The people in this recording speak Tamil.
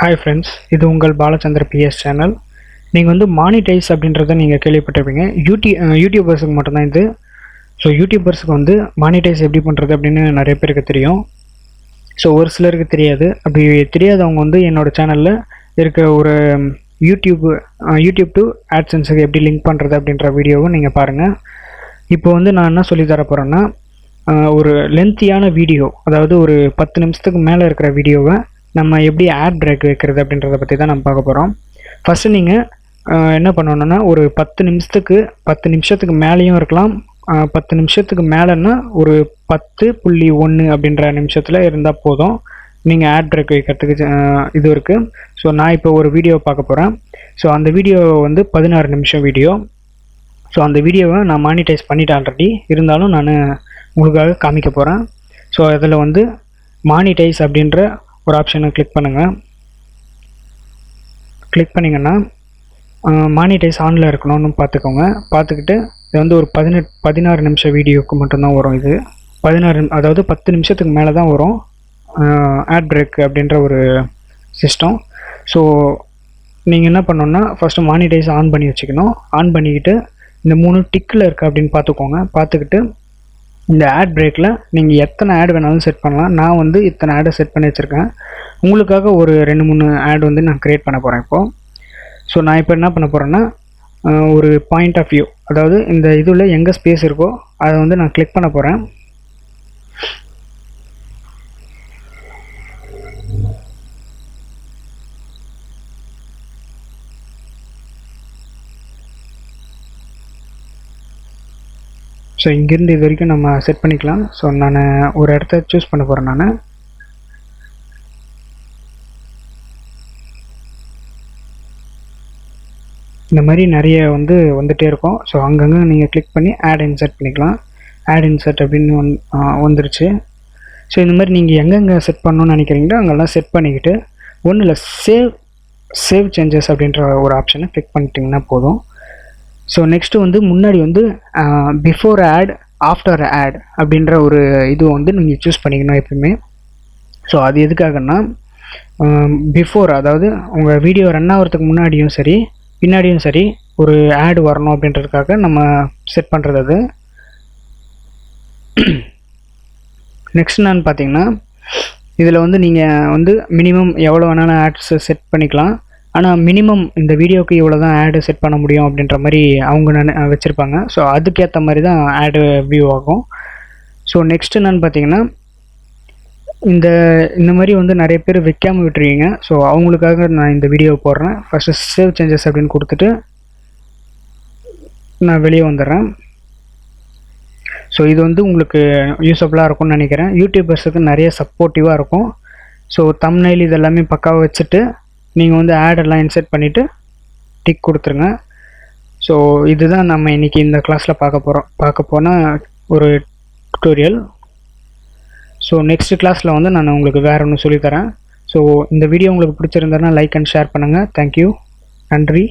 ஹாய் ஃப்ரெண்ட்ஸ் இது உங்கள் பாலச்சந்திர பிஎஸ் சேனல் நீங்கள் வந்து மானிடைஸ் அப்படின்றத நீங்கள் கேள்விப்பட்டிருப்பீங்க. யூடி யூடியூபர்ஸுக்கு மட்டும்தான் இது. ஸோ யூடியூபர்ஸுக்கு வந்து மானிடைஸ் எப்படி பண்ணுறது அப்படின்னு நிறைய பேருக்கு தெரியும். ஸோ ஒரு சிலருக்கு தெரியாது. அப்படி தெரியாதவங்க வந்து என்னோடய சேனலில் இருக்க ஒரு யூடியூப் யூடியூப் டு ஆட்சன்ஸுக்கு எப்படி லிங்க் பண்ணுறது அப்படின்ற வீடியோவை நீங்கள் பாருங்கள் இப்போ வந்து நான் என்ன சொல்லி தர போகிறேன்னா ஒரு லென்த்தியான வீடியோ அதாவது ஒரு பத்து நிமிஷத்துக்கு மேலே இருக்கிற வீடியோவை நம்ம எப்படி ஆட் பிரேக் வைக்கிறது அப்படின்றத பற்றி தான் நம்ம பார்க்க போகிறோம் ஃபஸ்ட்டு நீங்கள் என்ன பண்ணணுன்னா ஒரு பத்து நிமிஷத்துக்கு பத்து நிமிஷத்துக்கு மேலேயும் இருக்கலாம். பத்து நிமிஷத்துக்கு மேலேன்னா ஒரு பத்து புள்ளி ஒன்று அப்படின்ற நிமிஷத்தில் இருந்தால் போதும். நீங்கள் ஆட் பிரேக் வைக்கிறதுக்கு இது இருக்குது ஸோ நான் இப்போ ஒரு வீடியோ பார்க்க போகிறேன் ஸோ அந்த வீடியோ வந்து பதினாறு நிமிஷம் வீடியோ ஸோ அந்த வீடியோவை நான் மானிட்டைஸ் பண்ணிட்டேன் ஆல்ரெடி இருந்தாலும் நான் உங்களுக்காக காமிக்க போகிறேன் ஸோ அதில் வந்து மானிட்டைஸ் அப்படின்ற ஒரு ஆப்ஷனை கிளிக் பண்ணுங்கள் கிளிக் பண்ணிங்கன்னா மானிட்டைஸ் ஆனில் இருக்கணும்னு பார்த்துக்கோங்க. பார்த்துக்கிட்டு இது வந்து ஒரு பதினெட் பதினாறு நிமிஷம் வீடியோவுக்கு மட்டும்தான் வரும் இது. பதினாறு அதாவது பத்து நிமிஷத்துக்கு மேலே தான் வரும். ஆட் பிரேக் அப்படின்ற ஒரு சிஸ்டம் ஸோ நீங்கள் என்ன பண்ணணுன்னா ஃபஸ்ட்டு மானிட்டைஸ் ஆன் பண்ணி வச்சுக்கணும். ஆன் பண்ணிக்கிட்டு இந்த மூணு டிக்கில் இருக்குது அப்படின்னு பார்த்துக்கோங்க. பார்த்துக்கிட்டு இந்த ஆட் பிரேக்கில் நீங்கள் எத்தனை ஆட் வேணாலும் செட் பண்ணலாம். நான் வந்து இத்தனை ஆடை செட் பண்ணி வச்சுருக்கேன். உங்களுக்காக ஒரு ரெண்டு மூணு ஆட் வந்து நான் க்ரியேட் பண்ண போகிறேன் இப்போது ஸோ நான் இப்போ என்ன பண்ண போகிறேன்னா ஒரு பாயிண்ட் ஆஃப் வியூ அதாவது இந்த இதில் எங்கே ஸ்பேஸ் இருக்கோ அதை வந்து நான் கிளிக் பண்ண போகிறேன் ஸோ இங்கேருந்து இது வரைக்கும் நம்ம செட் பண்ணிக்கலாம். ஸோ நான் ஒரு இடத்த சூஸ் பண்ண போகிறேன் நான். இந்த மாதிரி நிறைய வந்து வந்துகிட்டே இருக்கும். ஸோ அங்கங்கே நீங்கள் கிளிக் பண்ணி ஆட் இன்சர்ட் பண்ணிக்கலாம். ஆட் இன்சர்ட் அப்படின்னு வந் வந்துருச்சு. ஸோ இந்த மாதிரி நீங்கள் எங்கெங்கே செட் பண்ணணும்னு நினைக்கிறீங்களோ அங்கெல்லாம் செட் பண்ணிக்கிட்டு ஒன்றும் இல்லை சேவ் சேவ் சேஞ்சஸ் அப்படின்ற ஒரு ஆப்ஷனை கிளிக் பண்ணிட்டிங்கன்னா போதும். ஸோ நெக்ஸ்ட்டு வந்து முன்னாடி வந்து பிஃபோர் ஆட் ஆஃப்டர் ஆட் அப்படின்ற ஒரு இது வந்து நீங்கள் சூஸ் பண்ணிக்கணும் எப்பயுமே. ஸோ அது எதுக்காகன்னா பிஃபோர் அதாவது உங்கள் வீடியோ ரன் ஆகிறதுக்கு முன்னாடியும் சரி பின்னாடியும் சரி ஒரு ஆடு வரணும் அப்படின்றதுக்காக நம்ம செட் பண்ணுறது அது. நெக்ஸ்ட் நான் பார்த்தீங்கன்னா இதில் வந்து நீங்கள் வந்து மினிமம் எவ்வளோ வேணாலும் ஆட்ஸ் செட் பண்ணிக்கலாம். ஆனால் மினிமம் இந்த வீடியோக்கு இவ்வளோ தான் ஆடு செட் பண்ண முடியும் அப்படின்ற மாதிரி அவங்க நினை வச்சுருப்பாங்க. ஸோ அதுக்கேற்ற மாதிரி தான் ஆடு வியூ ஆகும். ஸோ நெக்ஸ்ட் என்னன்னு பார்த்தீங்கன்னா இந்த இந்த மாதிரி வந்து நிறைய பேர் வைக்காமல் விட்டுருவீங்க ஸோ அவங்களுக்காக நான் இந்த வீடியோ போடுறேன். ஃபஸ்ட்டு சேவ் சேஞ்சஸ் அப்படின்னு கொடுத்துட்டு நான் வெளியே வந்துடுறேன். ஸோ இது வந்து உங்களுக்கு யூஸ்ஃபுல்லாக இருக்கும்னு நினைக்கிறேன். யூடியூபர்ஸுக்கு நிறைய சப்போர்ட்டிவாக இருக்கும். ஸோ தம்னைல் இது எல்லாமே பக்காவாக வச்சுட்டு நீங்கள் வந்து ஆடெல்லாம் இன்செர்ட் பண்ணிவிட்டு டிக் கொடுத்துருங்க. ஸோ இதுதான் நம்ம இன்றைக்கி இந்த கிளாஸில் பார்க்க போகிறோம் பார்க்க போனால் ஒரு டுட்டோரியல் ஸோ நெக்ஸ்ட் கிளாஸில் வந்து நான் உங்களுக்கு வேறு ஒன்று சொல்லித்தரேன் ஸோ இந்த வீடியோ உங்களுக்கு பிடிச்சிருந்தேன்னா லைக் அண்ட் ஷேர் பண்ணுங்கள் தேங்க்யூ நன்றி.